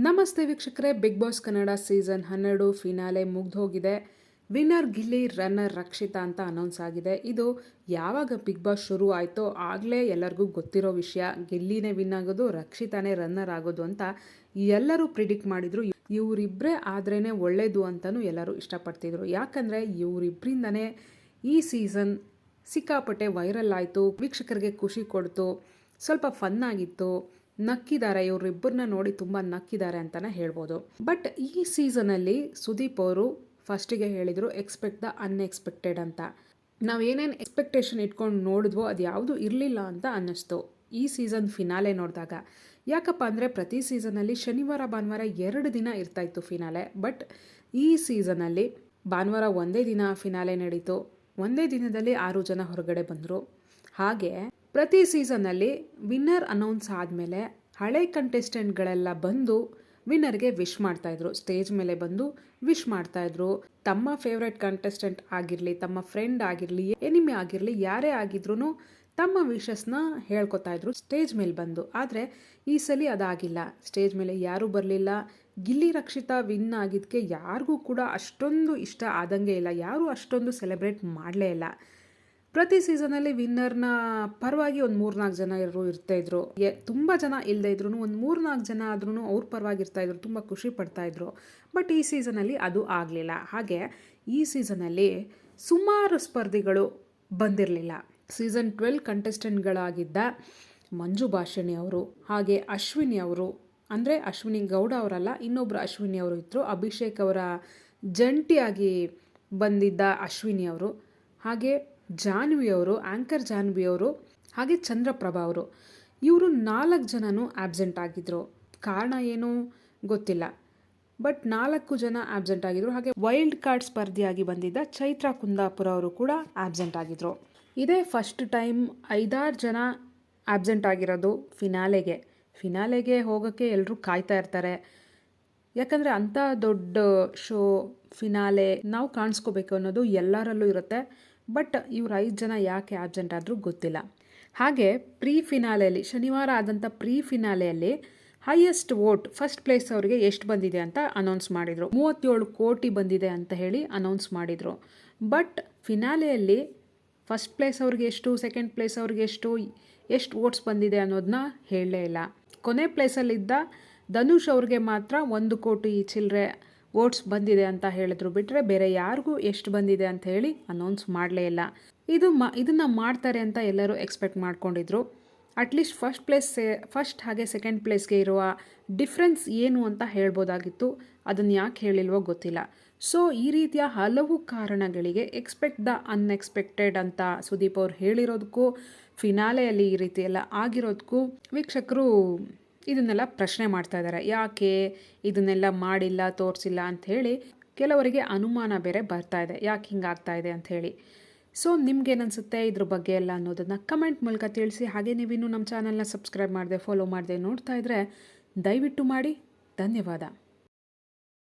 ನಮಸ್ತೆ ವೀಕ್ಷಕರೇ Bigg Boss Kannada season ಹನ್ನೆರಡು ಫಿನಾಲೆ ಮುಗ್ದೋಗಿದೆ. ವಿನ್ನರ್ ಗಿಲ್ಲಿ ರನ್ನರ್ ರಕ್ಷಿತಾ ಅಂತ ಅನೌನ್ಸ್ ಆಗಿದೆ. ಇದು ಯಾವಾಗ ಬಿಗ್ ಬಾಸ್ ಶುರು ಆಯಿತೋ ಆಗಲೇ ಎಲ್ಲರಿಗೂ ಗೊತ್ತಿರೋ ವಿಷಯ. ಗಿಲ್ಲಿನೇ ವಿನ್ ಆಗೋದು, ರಕ್ಷಿತಾನೇ ರನ್ನರ್ ಆಗೋದು ಅಂತ ಎಲ್ಲರೂ ಪ್ರಿಡಿಕ್ಟ್ ಮಾಡಿದ್ರು. ಇವರಿಬ್ಬರೇ ಆದ್ರೇ ಒಳ್ಳೆಯದು ಅಂತಲೂ ಎಲ್ಲರೂ ಇಷ್ಟಪಡ್ತಿದ್ರು. ಯಾಕಂದರೆ ಇವರಿಬ್ಬರಿಂದನೇ ಈ ಸೀಸನ್ ಸಿಕ್ಕಾಪಟ್ಟೆ ವೈರಲ್ ಆಯಿತು. ವೀಕ್ಷಕರಿಗೆ ಖುಷಿ ಕೊಡ್ತು. ಸ್ವಲ್ಪ ಫನ್ ಆಗಿತ್ತು. ನಕ್ಕಿದ್ದಾರೆ. ಇವರಿಬ್ಬರನ್ನ ನೋಡಿ ತುಂಬ ನಕ್ಕಿದ್ದಾರೆ ಅಂತಲೇ ಹೇಳ್ಬೋದು. ಬಟ್ ಈ ಸೀಸನಲ್ಲಿ ಸುದೀಪ್ ಅವರು ಫಸ್ಟಿಗೆ ಹೇಳಿದರು ಎಕ್ಸ್ಪೆಕ್ಟ್ ದ ಅನ್ಎಕ್ಸ್ಪೆಕ್ಟೆಡ್ ಅಂತ. ನಾವು ಏನೇನು ಎಕ್ಸ್ಪೆಕ್ಟೇಷನ್ ಇಟ್ಕೊಂಡು ನೋಡಿದ್ವೋ ಅದು ಯಾವುದು ಇರಲಿಲ್ಲ ಅಂತ ಅನ್ನಿಸ್ತು ಈ ಸೀಸನ್ ಫಿನಾಲೆ ನೋಡಿದಾಗ. ಯಾಕಪ್ಪ ಅಂದರೆ ಪ್ರತಿ ಸೀಸನಲ್ಲಿ ಶನಿವಾರ, ಭಾನುವಾರ ಎರಡು ದಿನ ಇರ್ತಾಯಿತ್ತು ಫಿನಾಲೆ. ಬಟ್ ಈ ಸೀಸನಲ್ಲಿ ಭಾನುವಾರ ಒಂದೇ ದಿನ ಫಿನಾಲೆ ನಡೀತು. ಒಂದೇ ದಿನದಲ್ಲಿ ಆರು ಜನ ಹೊರಗಡೆ ಬಂದರು. ಹಾಗೆ ಪ್ರತಿ ಸೀಸನ್ನಲ್ಲಿ ವಿನ್ನರ್ ಅನೌನ್ಸ್ ಆದಮೇಲೆ ಹಳೆ ಕಂಟೆಸ್ಟೆಂಟ್ಗಳೆಲ್ಲ ಬಂದು ವಿನ್ನರ್ಗೆ ವಿಶ್ ಮಾಡ್ತಾಯಿದ್ರು ಸ್ಟೇಜ್ ಮೇಲೆ ಬಂದು ವಿಶ್ ಮಾಡ್ತಾಯಿದ್ರು ತಮ್ಮ ಫೇವ್ರೆಟ್ ಕಂಟೆಸ್ಟೆಂಟ್ ಆಗಿರಲಿ, ತಮ್ಮ ಫ್ರೆಂಡ್ ಆಗಿರಲಿ ಎನಿಮಿ ಆಗಿರಲಿ, ಯಾರೇ ಆಗಿದ್ರು ತಮ್ಮ ವಿಷಸ್ನ ಹೇಳ್ಕೊತಾ ಇದ್ರು. ಸ್ಟೇಜ್ ಮೇಲೆ ಬಂದು. ಆದರೆ ಈ ಸಲ ಅದಾಗಿಲ್ಲ. ಸ್ಟೇಜ್ ಮೇಲೆ ಯಾರೂ ಬರಲಿಲ್ಲ. ಗಿಲ್ಲಿ ರಕ್ಷಿತಾ ವಿನ್ ಆಗಿದ್ದಕ್ಕೆ ಯಾರಿಗೂ ಕೂಡ ಅಷ್ಟೊಂದು ಇಷ್ಟ ಆದಂಗೆ ಇಲ್ಲ. ಯಾರೂ ಅಷ್ಟೊಂದು ಸೆಲೆಬ್ರೇಟ್ ಮಾಡಲೇ ಇಲ್ಲ. ಪ್ರತಿ ಸೀಸನಲ್ಲಿ ವಿನ್ನರ್ನ ಪರವಾಗಿ ಒಂದು ಮೂರ್ನಾಲ್ಕು ಜನ ಇರೋ ಇರ್ತಾ ಇದ್ರು. ತುಂಬ ಜನ ಇಲ್ಲದೆ ಇದ್ರು ಒಂದು ಮೂರ್ನಾಲ್ಕು ಜನ ಆದ್ರೂ ಅವ್ರ ಪರವಾಗಿ ಇರ್ತಾ ಇದ್ರು, ತುಂಬ ಖುಷಿ ಪಡ್ತಾ ಇದ್ರು. ಬಟ್ ಈ ಸೀಸನಲ್ಲಿ ಅದು ಆಗಲಿಲ್ಲ. ಹಾಗೆ ಈ ಸೀಸನಲ್ಲಿ ಸುಮಾರು ಸ್ಪರ್ಧಿಗಳು ಬಂದಿರಲಿಲ್ಲ. ಸೀಸನ್ ಟ್ವೆಲ್ ಕಂಟೆಸ್ಟೆಂಟ್ಗಳಾಗಿದ್ದ ಮಂಜು ಭಾಷಿಣಿ ಅವರು, ಹಾಗೆ ಅಶ್ವಿನಿ ಅವರು, ಅಂದರೆ ಅಶ್ವಿನಿ ಗೌಡ ಅವರಲ್ಲ ಇನ್ನೊಬ್ಬರು ಅಶ್ವಿನಿ ಅವರು ಇದ್ದರು ಅಭಿಷೇಕ್ ಅವರ ಜಂಟಿಯಾಗಿ ಬಂದಿದ್ದ ಅಶ್ವಿನಿ ಅವರು. ಹಾಗೆ ಜಾನ್ವಿ ಅವರು ಆ್ಯಂಕರ್ ಜಾನ್ವಿ ಅವರು ಹಾಗೆ ಚಂದ್ರಪ್ರಭಾ ಅವರು, ಇವರು ನಾಲ್ಕು ಜನನೂ ಆಬ್ಸೆಂಟ್ ಆಗಿದ್ದರು ಕಾರಣ ಏನು ಗೊತ್ತಿಲ್ಲ. ಬಟ್ ನಾಲ್ಕು ಜನ ಆಬ್ಸೆಂಟ್ ಆಗಿದ್ರು. ಹಾಗೆ ವೈಲ್ಡ್ ಕಾರ್ಡ್ ಸ್ಪರ್ಧಿಯಾಗಿ ಬಂದಿದ್ದ ಚೈತ್ರ ಕುಂದಾಪುರ ಅವರು ಕೂಡ ಆಬ್ಸೆಂಟ್ ಆಗಿದ್ರು. ಇದೇ ಫಸ್ಟ್ ಟೈಮ್ ಐದಾರು ಜನ ಆಬ್ಸೆಂಟ್ ಆಗಿರೋದು ಫಿನಾಲೆಗೆ ಫಿನಾಲೆಗೆ ಹೋಗೋಕ್ಕೆ ಎಲ್ಲರೂ ಕಾಯ್ತಾ ಇರ್ತಾರೆ. ಯಾಕಂದರೆ ಅಂಥ ದೊಡ್ಡ ಶೋ ಫಿನಾಲೆ ನಾವು ಕಾಣಿಸ್ಕೋಬೇಕು ಅನ್ನೋದು ಎಲ್ಲರಲ್ಲೂ ಇರುತ್ತೆ. ಬಟ್ ಇವ್ರು ಐದು ಜನ ಯಾಕೆ ಆಬ್ಸೆಂಟ್ ಆದರೂ ಗೊತ್ತಿಲ್ಲ. ಹಾಗೆ ಪ್ರೀ ಫಿನಾಲೆಯಲ್ಲಿ ಶನಿವಾರ ಆದಂಥ ಪ್ರೀ ಫಿನಾಲೆಯಲ್ಲಿ ಹೈಯೆಸ್ಟ್ ವೋಟ್ ಫಸ್ಟ್ ಪ್ಲೇಸ್ ಅವರಿಗೆ ಎಷ್ಟು ಬಂದಿದೆ ಅಂತ ಅನೌನ್ಸ್ ಮಾಡಿದರು. ಮೂವತ್ತೇಳು ಕೋಟಿ ಬಂದಿದೆ ಅಂತ ಹೇಳಿ ಅನೌನ್ಸ್ ಮಾಡಿದರು. ಬಟ್ ಫಿನಾಲೆಯಲ್ಲಿ ಫಸ್ಟ್ ಪ್ಲೇಸ್ ಅವ್ರಿಗೆ ಎಷ್ಟು ಸೆಕೆಂಡ್ ಪ್ಲೇಸ್ ಅವ್ರಿಗೆ ಎಷ್ಟು ಎಷ್ಟು ವೋಟ್ಸ್ ಬಂದಿದೆ ಅನ್ನೋದನ್ನ ಹೇಳಲೇ ಇಲ್ಲ. ಕೊನೆ ಪ್ಲೇಸಲ್ಲಿದ್ದ ಧನುಷ್ ಅವ್ರಿಗೆ ಮಾತ್ರ ಒಂದು ಕೋಟಿ ಚಿಲ್ಲರೆ ವೋಟ್ಸ್ ಬಂದಿದೆ ಅಂತ ಹೇಳಿದ್ರು ಬಿಟ್ಟರೆ ಬೇರೆ ಯಾರಿಗೂ ಎಷ್ಟು ಬಂದಿದೆ ಅಂತ ಹೇಳಿ ಅನೌನ್ಸ್ ಮಾಡಲೇ ಇಲ್ಲ. ಇದು ಮ, ಇದನ್ನು ಮಾಡ್ತಾರೆ ಅಂತ ಎಲ್ಲರೂ ಎಕ್ಸ್ಪೆಕ್ಟ್ ಮಾಡ್ಕೊಂಡಿದ್ರು. At least first place first ಹಾಗೆ ಸೆಕೆಂಡ್ ಪ್ಲೇಸ್ಗೆ ಇರುವ ಡಿಫ್ರೆನ್ಸ್ ಏನು ಅಂತ ಹೇಳ್ಬೋದಾಗಿತ್ತು. ಅದನ್ನು ಯಾಕೆ ಹೇಳಿಲ್ವೋ ಗೊತ್ತಿಲ್ಲ. ಸೊ ಈ ರೀತಿಯ ಹಲವು ಕಾರಣಗಳಿಗೆ ಎಕ್ಸ್ಪೆಕ್ಟ್ ದ ಅನ್ಎಕ್ಸ್ಪೆಕ್ಟೆಡ್ ಅಂತ ಸುದೀಪ್ ಅವ್ರು ಹೇಳಿರೋದಕ್ಕೂ ಫಿನಾಲೆಯಲ್ಲಿ ಈ ರೀತಿ ಆಗಿರೋದಕ್ಕೂ ವೀಕ್ಷಕರು ಇದನ್ನೆಲ್ಲ ಪ್ರಶ್ನೆ ಮಾಡ್ತಾ ಇದ್ದಾರೆ. ಯಾಕೆ ಇದನ್ನೆಲ್ಲ ಮಾಡಿಲ್ಲ, ತೋರಿಸಿಲ್ಲ ಅಂಥೇಳಿ ಕೆಲವರಿಗೆ ಅನುಮಾನ ಬೇರೆ ಬರ್ತಾ ಇದೆ. ಯಾಕೆ ಹಿಂಗಾಗ್ತಾ ಇದೆ ಅಂಥೇಳಿ ಸೊ, ನಿಮ್ಗೇನನ್ಸುತ್ತೆ ಇದ್ರ ಬಗ್ಗೆ ಎಲ್ಲ ಅನ್ನೋದನ್ನು ಕಮೆಂಟ್ ಮೂಲಕ ತಿಳಿಸಿ. ಹಾಗೆ ನೀವಿನ್ನೂ ನಮ್ಮ ಚಾನಲ್ನ ಸಬ್ಸ್ಕ್ರೈಬ್ ಮಾಡಿದೆ, ಫಾಲೋ ಮಾಡಿದೆ ನೋಡ್ತಾ ಇದ್ದರೆ ದಯವಿಟ್ಟು ಮಾಡಿ. ಧನ್ಯವಾದ.